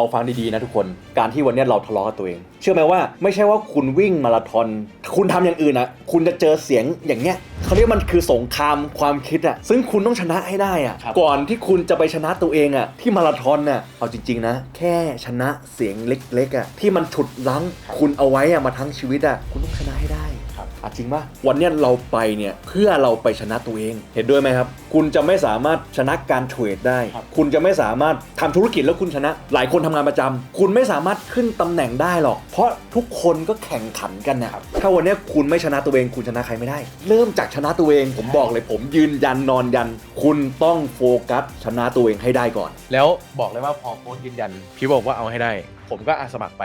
ลองฟังดีๆนะทุกคน การที่วันเนี้ยเราทะเลาะกับตัวเอง เชื่อไหมว่าไม่ใช่ว่าคุณวิ่งมาราธอน คุณทำอย่างอื่นอะคุณจะเจอเสียงอย่างเงี้ยเขาเรียกมันคือสงครามความคิดอะซึ่งคุณต้องชนะให้ได้อะครับก่อนที่คุณจะไปชนะตัวเองอะที่มาราธอนน่ะเอาจริงๆนะ แค่ชนะเสียงเล็กๆอะที่มันฉุดลั้ง คุณเอาไว้อะมาทั้งชีวิตอะคุณต้องชนะให้ได้ ครับอะจริงป่ะวันเนี้ยเราไปเนี่ยเพื่อเราไปชนะตัวเอง เห็นด้วยไหมครับ คุณจะไม่สามารถชนะการเทรดได้ ครับ คุณจะไม่สามารถทำธุรกิจแล้วคุณชนะ หลายคนทำงานประจำคุณไม่สามารถขึ้นตำแหน่งได้หรอก เพราะทุกคนก็แข่งขันกันนะครับถ้าวันเนี้ยคุณไม่ชนะตัวเอง คุณชนะใครไม่ได้ เริ่มจากชนะตัวเอง ผมบอกเลยผมยืนยันนอนยัน คุณต้องโฟกัสชนะตัวเองให้ได้ก่อน แล้วบอกเลยว่าพอโค้ชยืนยัน พี่บอกว่าเอาให้ได้ ผมก็อาสมัครไป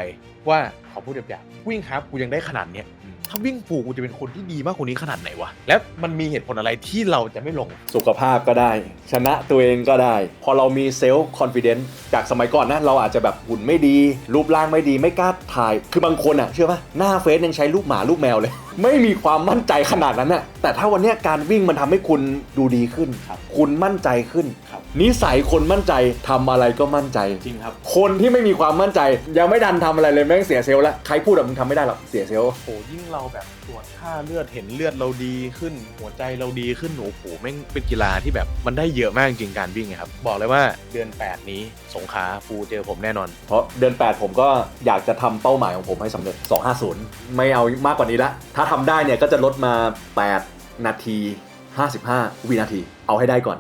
ว่าขอพูดหยาบๆวิ่งครับกูยังได้ขนาดเนี้ย ถ้าวิ่งฟูกูจะเป็นคนที่ดีมากกว่านี้ขนาดไหนวะ แล้วมันมีเหตุผลอะไรที่เราจะไม่ลง สุขภาพก็ได้ ชนะตัวเองก็ได้ พอเรามีเซลฟ์คอนฟ idence จากสมัยก่อนนะ เราอาจจะแบบหุ่นไม่ดี รูปร่างไม่ดีไม่กล้าถ่าย คือบางคนอะเชื่อปะหน้าเฟซยังใช้รูปหมารูปแมวเลย ไม่มีความมั่นใจขนาดนั้นอะแต่ถ้าวันเนี้ยการวิ่งมันทำให้คุณดูดีขึ้นครับ คุณมั่นใจขึ้น นิสัยคนมั่นใจทำอะไรก็มั่นใจ จริงครับ คนที่ไม่มีความมั่นใจ ยังไม่ดันทำอะไรเลยแม่งเสียเซลล์แล้วใครพูดแบบมึงทำไม่ได้หรอกเสียเซลล์โอ้ยิ่งเราแบบตรวจค่าเลือดเห็นเลือดเราดีขึ้น หัวใจเราดีขึ้นโอ้โหแม่งเป็นกีฬาที่แบบมันได้เยอะมากจริงๆการวิ่งอะครับ บอกเลยว่าเดือน 8 นี้สงขลาฟูเจอผมแน่นอน เพราะเดือน 8 ผมก็อยากจะทำเป้าหมายของผมให้สำเร็จ 250 ไม่เอามากกว่านี้ละ ถ้าทำได้เนี่ยก็จะลดมา 8 นาที 55 วินาที เอาให้ได้ก่อน